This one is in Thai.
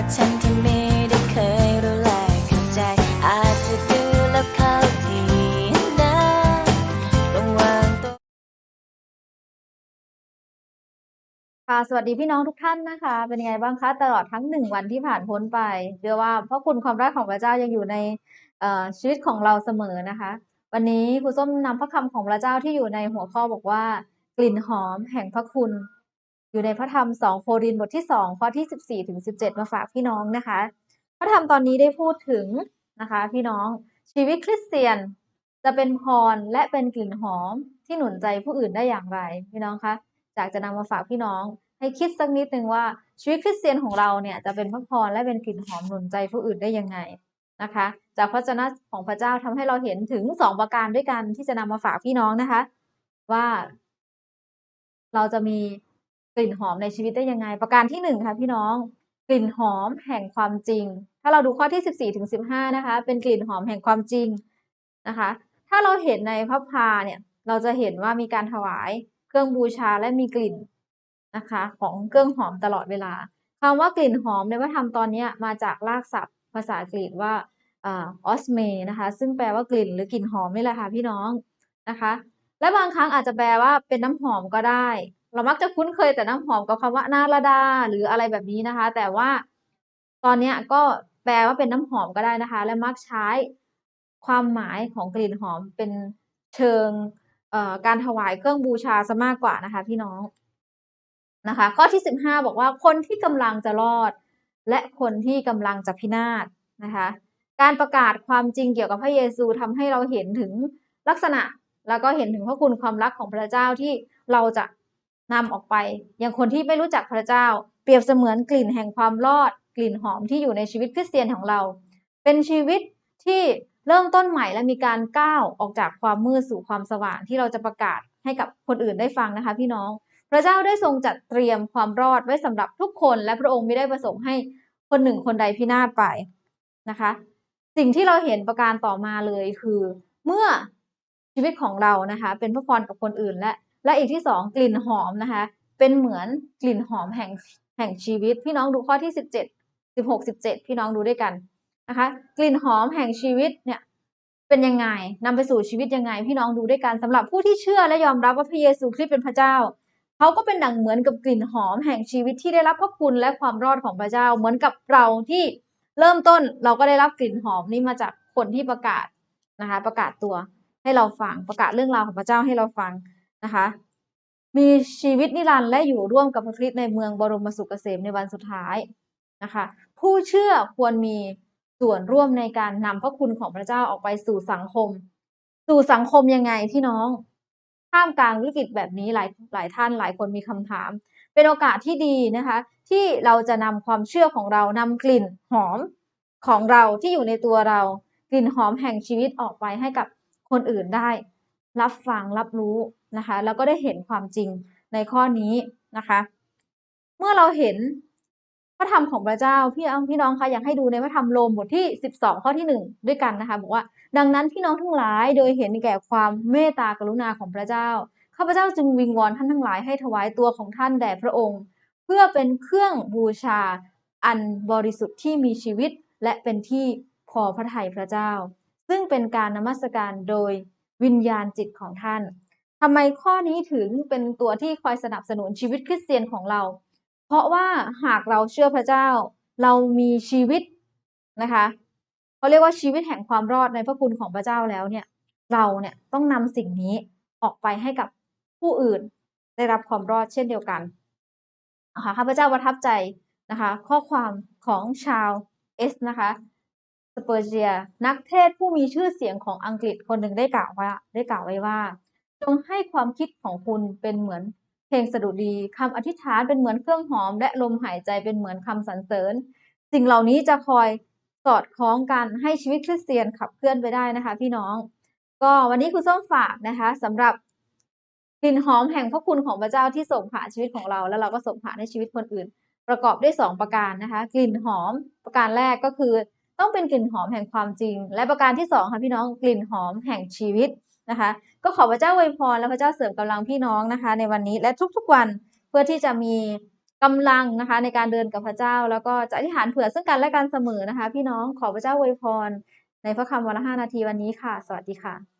รักฉันที่ไม่ได้เคยรู้แลเข้าใจ อาจจะดูแล้วเข้าทีนะต้องวางตัวค่ะสวัสดีพี่น้องทุกท่านนะคะ เป็นยังไงบ้างคะตลอดทั้งหนึ่งวันที่ผ่านพ้นไปเชื่อว่าพระคุณความรักของพระเจ้ายังอยู่ในชีวิตของเราเสมอนะคะ วันนี้ครูส้มนำพระคำของพระเจ้าที่อยู่ในหัวข้อบอกว่า กลิ่นหอมแห่งพระคุณ อยู่ในพระธรรมสองโครินธ์บทที่สองข้อที่สิบสี่ถึงสิบเจ็ดมาฝากพี่น้องนะคะ พระธรรมตอนนี้ได้พูดถึงนะคะพี่น้องชีวิตคริสเตียนจะเป็นพรและเป็นกลิ่นหอมที่หนุนใจผู้อื่นได้อย่างไร พี่น้องคะจากจะนำมาฝากพี่น้อง ให้คิดสักนิดหนึ่งว่าชีวิตคริสเตียนของเราเนี่ยจะเป็นพระพรและเป็นกลิ่นหอมหนุนใจผู้อื่นได้ยังไงนะคะ จากพระเจ้าของพระเจ้าทำให้เราเห็นถึงสองประการด้วยกันที่จะนำมาฝากพี่น้องนะคะ ว่า เราจะมี กลิ่นหอมในชีวิตได้ยังไง ประการที่หนึ่งค่ะพี่น้อง กลิ่นหอมแห่งความจริง ถ้าเราดูข้อที่สิบสี่ถึงสิบห้านะคะ เป็นกลิ่นหอมแห่งความจริงนะคะ ถ้าเราเห็นในพระพาเนี่ย เราจะเห็นว่ามีการถวายเครื่องบูชาและมีกลิ่นนะคะ ของเครื่องหอมตลอดเวลาคำว่ากลิ่นหอมในพระธรรมตอนนี้มาจากรากศัพท์ ภาษาอังกว่าออสเมนะคะ ซึ่งแปลว่ากลิ่นหรือกลิ่นหอมนี่แหละค่ะพี่น้องนะคะ และบางครั้งอาจจะแปลว่าเป็นน้ำหอมก็ได้ เรามักจะคุ้นเคยแต่น้ำหอมกับคำว่านาราดาหรืออะไรแบบนี้นะคะ แต่ว่าตอนเนี้ก็แปลว่าเป็นน้ำหอมก็ได้นะคะ และมักใช้ความหมายของกลิ่นหอมเป็นเชิงการถวายเครื่องบูชาซะมากกว่านะคะพี่น้องนะคะ ข้อที่สิบห้าบอกว่าคนที่กำลังจะรอด และคนที่กำลังจะพินาศนะคะ การประกาศความจริงเกี่ยวกับพระเยซูทำให้เราเห็นถึงลักษณะแล้วก็เห็นถึงพระคุณความรักของพระเจ้าที่เราจะ นำออกไปอย่างคนที่ไม่รู้จักพระเจ้า เปรียบเสมือนกลิ่นแห่งความรอด กลิ่นหอมที่อยู่ในชีวิตคริสเตียนของเรา เป็นชีวิตที่เริ่มต้นใหม่และมีการก้าวออกจากความมืดสู่ความสว่างที่เราจะประกาศให้กับคนอื่นได้ฟังนะคะ พี่น้อง พระเจ้าได้ทรงจัดเตรียมความรอดไว้สำหรับทุกคน และพระองค์ไม่ได้ประสงค์ให้คนหนึ่งคนใดพินาศไปนะคะ สิ่งที่เราเห็นประการต่อมาเลยคือ เมื่อชีวิตของเรานะคะ เป็นพระพรกับคนอื่นและ และอีกที่สองกลิ่นหอมนะคะ เป็นเหมือนกลิ่นหอมแห่งแห่งชีวิต พี่น้องดูข้อที่สิบเจ็ดสิบหกสิบเจ็ดพี่น้องดูด้วยกันนะคะ กลิ่นหอมแห่งชีวิตเนี่ยเป็นยังไงนำไปสู่ชีวิตยังไง พี่น้องดูด้วยกันสำหรับผู้ที่เชื่อและยอมรับว่าพระเยซูคริสต์เป็นพระเจ้าเขาก็เป็นดังเหมือนกับกลิ่นหอมแห่งชีวิตที่ได้รับพระคุณและความรอดของพระเจ้า เหมือนกับเราที่เริ่มต้นเราก็ได้รับกลิ่นหอมนี้มาจากคนที่ประกาศนะคะประกาศตัวให้เราฟังประกาศเรื่องราวของพระเจ้าให้เราฟัง นะคะ มีชีวิตนิรันดร์และอยู่ร่วมกับพระคริสต์ในเมืองบรมสุขเกษมในวันสุดท้ายนะคะ ผู้เชื่อควรมีส่วนร่วมในการนำพระคุณของพระเจ้าออกไปสู่สังคม สู่สังคมยังไงพี่น้องท่ามกลางวิกฤตแบบนี้หลายหลายท่านหลายคนมีคำถาม เป็นโอกาสที่ดีนะคะ ที่เราจะนำความเชื่อของเรานำกลิ่นหอมของเราที่อยู่ในตัวเรา กลิ่นหอมแห่งชีวิตออกไปให้กับคนอื่นได้ รับฟังรับรู้นะคะ แล้วก็ได้เห็นความจริงในข้อนี้นะคะ เมื่อเราเห็นพระธรรมของพระเจ้าพี่น้องพี่น้องคะอยากให้ดูในพระธรรมโรมบทที่ 12 ข้อที่ 1 ด้วยกันนะคะบอกว่าดังนั้นพี่น้องทั้งหลายโดยเห็นแก่ความเมตตากรุณาของพระเจ้าข้าพเจ้าจึงวิงวอนท่านทั้งหลายให้ถวายตัวของท่านแด่พระองค์ เพื่อเป็นเครื่องบูชาอันบริสุทธิ์ที่มีชีวิต และเป็นที่พอพระทัยพระเจ้า ซึ่งเป็นการนมัสการโดย วิญญาณจิตของท่านทำไมข้อนี้ถึงเป็นตัวที่คอยสนับสนุนชีวิตคริสเตียนของเรา เพราะว่าหากเราเชื่อพระเจ้า เรามีชีวิตนะคะเขาเรียกว่าชีวิตแห่งความรอดในพระคุณของพระเจ้าแล้วเนี่ย เราเนี่ยต้องนำสิ่งนี้ออกไปให้กับผู้อื่นได้รับความรอดเช่นเดียวกันนะคะข้าพเจ้าประทับใจนะคะ ข้อความของชาวเอสนะคะ สเปอร์เจีย นักเทศผู้มีชื่อเสียงของอังกฤษคนหนึ่งได้กล่าวว่า ได้กล่าวไว้ว่า จงให้ความคิดของคุณเป็นเหมือนเพลงสดุดีคำอธิษฐานเป็นเหมือนเครื่องหอม และลมหายใจเป็นเหมือนคำสรรเสริญ สิ่งเหล่านี้จะคอยสอดคล้องกันให้ชีวิตคริสเตียนขับเคลื่อนไปได้นะคะ พี่น้อง ก็วันนี้คุณส้มฝากนะคะสำหรับกลิ่นหอมแห่งพระคุณของพระเจ้าที่ส่งผ่านชีวิตของเรา แล้วเราก็ส่งผ่านให้ชีวิตคนอื่น ประกอบด้วยสองประการนะคะ กลิ่นหอมประการแรกก็คือ ต้องเป็นกลิ่นหอมแห่งความจริง และประการที่สองค่ะพี่น้องกลิ่นหอมแห่งชีวิตนะคะ ก็ขอพระเจ้าอวยพรและพระเจ้าเสริมกำลังพี่น้องนะคะ ในวันนี้และทุกๆวันเพื่อที่จะมีกำลังนะคะ ในการเดินกับพระเจ้า แล้วก็จะอธิษฐานเผื่อซึ่งกันและกันเสมอนะคะ พี่น้องขอพระเจ้าอวยพรในพระคำวันละ5นาทีวันนี้ค่ะ สวัสดีค่ะ